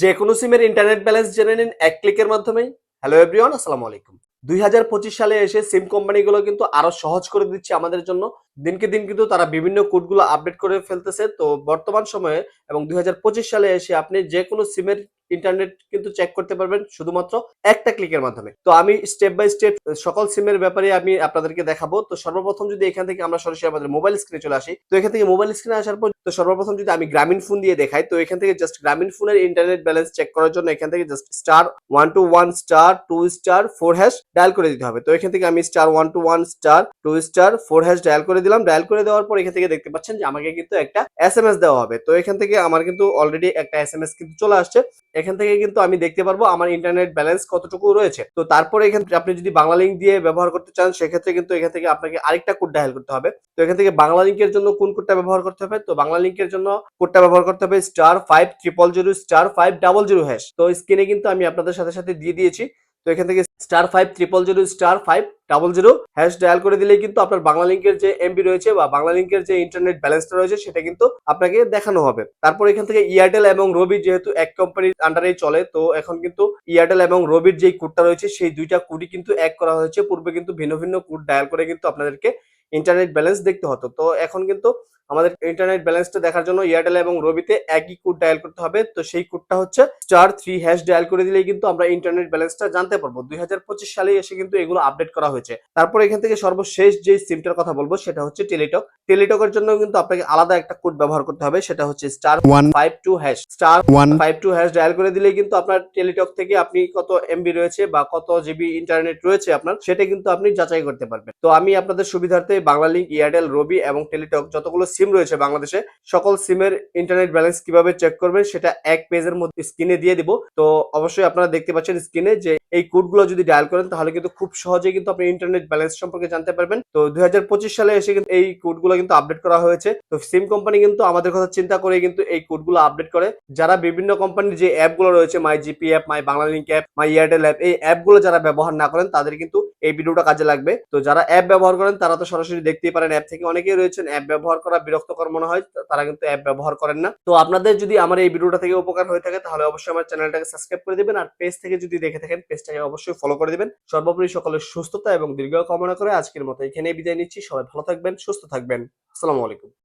যে কোনো সিমের ইন্টারনেট ব্যালেন্স জেনে নিন এক ক্লিকের মাধ্যমেই। হ্যালো এভরিওয়ান আসসালামু আলাইকুম। দুই হাজার পঁচিশ সালে এসে সিম কোম্পানিগুলো কিন্তু আরও সহজ করে দিচ্ছে আমাদের জন্য। দিনকে দিন কিন্তু তারা বিভিন্ন কোডগুলো আপডেট করে ফেলতেছে। তো বর্তমান সময়ে এবং দুই হাজার পঁচিশ সালে এসে আপনি যে কোনো সিমের ইন্টারনেট কিন্তু চেক করতে পারবেন শুধুমাত্র একটা ক্লিকের মাধ্যমে। তো আমি স্টেপ বাই স্টেপ সকল সিমের ব্যাপারে আমি আপনাদেরকে দেখাবো। তো সর্বপ্রথম যদি এখান থেকে আমরা সরাসরি আমাদের মোবাইল স্ক্রিনে চলে আসি, তো এখান থেকে মোবাইল স্ক্রিনে আসার পর তো সর্বপ্রথম যদি আমি গ্রামীণ ফোন দিয়ে দেখাই, তো এখান থেকে জাস্ট গ্রামীণ ফোনের ইন্টারনেট ব্যালেন্স চেক করার জন্য এখান থেকে just star one two one star two star four hash dial করে দিতে হবে। তো এখান থেকে আমি star one two one star two star four hash dial করে দিলাম ডায়াল করে দেওয়ার পর এখান থেকে দেখতে পাচ্ছেন যে আমাকে কিন্তু একটা এস এম এস দেওয়া হবে। তো এখান থেকে আমার কিন্তু অলরেডি একটা এস এম এস কিন্তু চলে আসছে। এখান থেকে কিন্তু আমি দেখতে পারব আমার ইন্টারনেট ব্যালেন্স কতটুকু রয়েছে। তো তারপরে এখান থেকে আপনি যদি বাংলা লিঙ্ক দিয়ে ব্যবহার করতে চান, সেক্ষেত্রে কিন্তু এখান থেকে আপনাকে আরেকটা কোড ডায়াল করতে হবে। তো এখান থেকে বাংলা লিঙ্কের জন্য কোন কোডটা ব্যবহার করতে হবে? তো বাংলা লিঙ্কের জন্য কোডটা ব্যবহার করতে হবে star five triple zero star five double zero hash তো স্ক্রিনে কিন্তু আমি আপনাদের সাথে সাথে দিয়ে দিয়েছি। তো এখান থেকে star five triple zero star five double zero hash dial করে দিলেই কিন্তু আপনার বাংলা লিঙ্কের যে এমবি রয়েছে বা বাংলা লিঙ্কের যে ইন্টারনেট ব্যালেন্সটা রয়েছে, সেটা কিন্তু আপনাকে দেখানো হবে। তারপর এখান থেকে এয়ারটেল এবং রবি যেহেতু এক কোম্পানির আন্ডারেই চলে, তো এখন কিন্তু এয়ারটেল এবং রবির যে কোডটা রয়েছে, সেই দুইটা কোডই কিন্তু এক করা হয়েছে। পূর্বে কিন্তু ভিন্ন ভিন্ন কোড ডায়াল করে কিন্তু আপনাদেরকে ইন্টারনেট ব্যালেন্স দেখতে হতো। তো এখন কিন্তু আমাদের ইন্টারনেট ব্যালেন্সটা দেখার জন্য এয়ারটেল এবং রবিতে একই কোড ডায়াল করতে হবে। তো সেই কোডটা হচ্ছে স্টার থ্রি হ্যাশ ডায়াল করে দিলেই কিন্তু আমরা ইন্টারনেট ব্যালেন্সটা জানতে পারব। দুই হাজার পঁচিশ সালে এসে কিন্তু এগুলো আপডেট করা হয়েছে। তারপর এখান থেকে সর্বশেষ যে সিমটার কথা বলব সেটা হচ্ছে টেলিটক। টেলিটকের জন্য কিন্তু আপনাকে আলাদা একটা কোড ব্যবহার করতে হবে সেটা হচ্ছে star one five two hash star one five two hash dial করে দিলেই কিন্তু আপনার টেলিটক থেকে আপনি কত এমবি রয়েছে বা কত জিবি ইন্টারনেট রয়েছে আপনার সেটা কিন্তু আপনি যাচাই করতে পারবেন। তো আমি আপনাদের সুবিধার্থে বাংলা লিঙ্ক এয়ারটেল রবি এবং টেলিটক যতগুলো সিম রয়েছে বাংলাদেশে সকল সিমের ইন্টারনেট ব্যালেন্স কীভাবে চেক করবেন সেটা এক পেজের মধ্যে স্ক্রিনে দিয়ে দিব। তো অবশ্যই আপনারা দেখতে পাচ্ছেন স্ক্রিনে যে এই কোডগুলো যদি ডায়াল করেন, তাহলে কিন্তু খুব সহজে কিন্তু আপনি ইন্টারনেট ব্যালেন্স সম্পর্কে জানতে পারবেন। তো দু হাজার পঁচিশ সালে এসে কিন্তু এই কোডগুলো কিন্তু আপডেট করা হয়েছে। তো সিম কোম্পানি কিন্তু আমাদের কথা চিন্তা করে কিন্তু এই কোডগুলো আপডেট করে। যারা বিভিন্ন কোম্পানির যে অ্যাপগুলো রয়েছে my GP app my Banglalink app my Airtel app এই অ্যাপগুলো যারা ব্যবহার না করেন, তাদের কিন্তু এই ভিডিওটা কাজে লাগবে। তো যারা অ্যাপ ব্যবহার করেন, তারা তো সরাসরি দেখতেই পারেন অ্যাপ থেকে অনেকেই রয়েছেন অ্যাপ ব্যবহার করা বিরক্তকর মনে হয় তারা কিন্তু অ্যাপ ব্যবহার করেন না। তো আপনাদের যদি আমার এই ভিডিওটা থেকে উপকার হয়ে থাকে, তাহলে অবশ্যই আমার চ্যানেলটাকে সাবস্ক্রাইব করে দিবেন, আর পেজ থেকে যদি দেখে থাকেন পেজটাকে অবশ্যই ফলো করে দিবেন। সর্বোপরি সকলের সুস্থতা এবং দীর্ঘ কামনা করে আজকের মতো এখানে বিদায় নিচ্ছি। সবাই ভালো থাকবেন, সুস্থ থাকবেন। আসসালামু আলাইকুম।